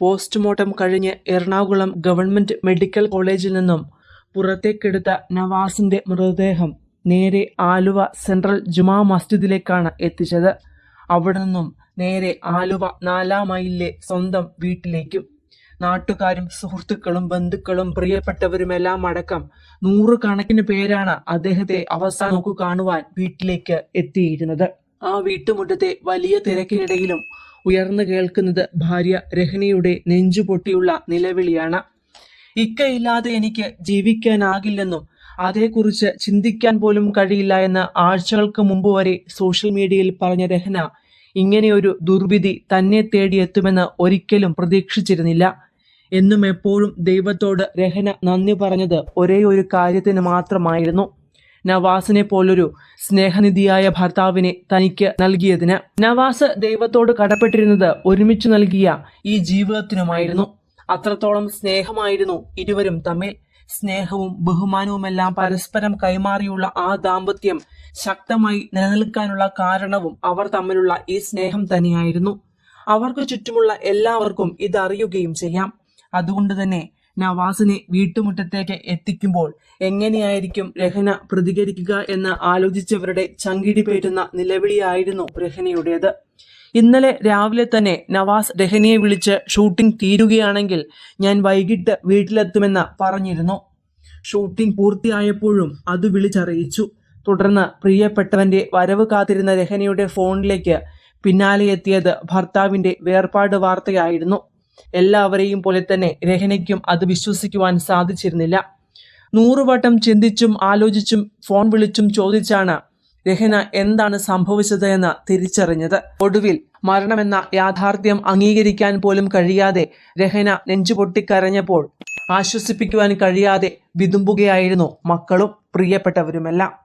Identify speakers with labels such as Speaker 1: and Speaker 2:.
Speaker 1: Postmortem കഴിഞ്ഞ് Ernakulam government medical കോളേജിൽ നിന്നും പുറത്തേക്കെടുത്ത നവാസിന്റെ മൃതദേഹം നേരെ ആലുവ സെൻട്രൽ ജുമാ മസ്ജിദിലേക്കാണ് എത്തിച്ചത്. അവിടെ നിന്നും നേരെ ആലുവ നാലാം മൈലിലെ സ്വന്തം വീട്ടിലേക്കും നാട്ടുകാരും സുഹൃത്തുക്കളും ബന്ധുക്കളും പ്രിയപ്പെട്ടവരുമെല്ലാം അടക്കം നൂറുകണക്കിന് പേരാണ് അദ്ദേഹത്തെ അവസാനം നോക്കു കാണുവാൻ വീട്ടിലേക്ക് എത്തിയിരുന്നത്. ആ വീട്ടുമുറ്റത്തെ വലിയ തിരക്കിനിടയിലും ഉയർന്നു കേൾക്കുന്നത് ഭാര്യ രഹ്നയുടെ നെഞ്ചുപൊട്ടിയുള്ള നിലവിളിയാണ്. ഇക്കയില്ലാതെ എനിക്ക് ജീവിക്കാനാകില്ലെന്നും അതേക്കുറിച്ച് ചിന്തിക്കാൻ പോലും കഴിയില്ല എന്ന് ആഴ്ചകൾക്ക് മുമ്പ് വരെ സോഷ്യൽ മീഡിയയിൽ പറഞ്ഞ രഹന ഇങ്ങനെയൊരു ദുർവിധി തന്നെ തേടിയെത്തുമെന്ന് ഒരിക്കലും പ്രതീക്ഷിച്ചിരുന്നില്ല. എന്നും എപ്പോഴും ദൈവത്തോട് രഹന നന്ദി പറഞ്ഞത് ഒരേ ഒരു കാര്യത്തിന് മാത്രമായിരുന്നു. നവാസിനെ പോലൊരു സ്നേഹനിധിയായ ഭർത്താവിനെ തനിക്ക് നൽകിയതിന് നവാസ് ദൈവത്തോട് കടപ്പെട്ടിരുന്നത് ഒരുമിച്ച് നൽകിയ ഈ ജീവിതത്തിനുമായിരുന്നു. അത്രത്തോളം സ്നേഹമായിരുന്നു ഇരുവരും തമ്മിൽ. സ്നേഹവും ബഹുമാനവുമെല്ലാം പരസ്പരം കൈമാറിയുള്ള ആ ദാമ്പത്യം ശക്തമായി നിലനിൽക്കാനുള്ള കാരണവും അവർ തമ്മിലുള്ള ഈ സ്നേഹം തന്നെയായിരുന്നു. അവർക്ക് ചുറ്റുമുള്ള എല്ലാവർക്കും ഇതറിയുകയും ചെയ്യാം. അതുകൊണ്ട് തന്നെ നവാസിനെ വീട്ടുമുറ്റത്തേക്ക് എത്തിക്കുമ്പോൾ എങ്ങനെയായിരിക്കും രഹന പ്രതികരിക്കുക എന്ന് ആലോചിച്ചവരുടെ ചങ്കിടി പേറ്റുന്ന നിലവിളിയായിരുന്നു രഹനയുടേത്. ഇന്നലെ രാവിലെ തന്നെ നവാസ് രഹനയെ വിളിച്ച് ഷൂട്ടിംഗ് തീരുകയാണെങ്കിൽ ഞാൻ വൈകിട്ട് വീട്ടിലെത്തുമെന്ന് പറഞ്ഞിരുന്നു. ഷൂട്ടിംഗ് പൂർത്തിയായപ്പോഴും അത് വിളിച്ചറിയിച്ചു. തുടർന്ന് പ്രിയപ്പെട്ടവന്റെ വരവ് കാത്തിരുന്ന രഹനയുടെ ഫോണിലേക്ക് പിന്നാലെ എത്തിയത് ഭർത്താവിന്റെ വേർപാട് വാർത്തയായിരുന്നു. എല്ലാവരെയും പോലെ തന്നെ രഹനയ്ക്കും അത് വിശ്വസിക്കുവാൻ സാധിച്ചിരുന്നില്ല. നൂറുവട്ടം ചിന്തിച്ചും ആലോചിച്ചും ഫോൺ വിളിച്ചും ചോദിച്ചാണ് രഹന എന്താണ് സംഭവിച്ചത് എന്ന് തിരിച്ചറിഞ്ഞത്. ഒടുവിൽ മരണമെന്ന യാഥാർത്ഥ്യം അംഗീകരിക്കാൻ പോലും കഴിയാതെ രഹന നെഞ്ചുപൊട്ടിക്കരഞ്ഞപ്പോൾ ആശ്വസിപ്പിക്കുവാൻ കഴിയാതെ വിതുമ്പുകയായിരുന്നു മക്കളും പ്രിയപ്പെട്ടവരുമെല്ലാം.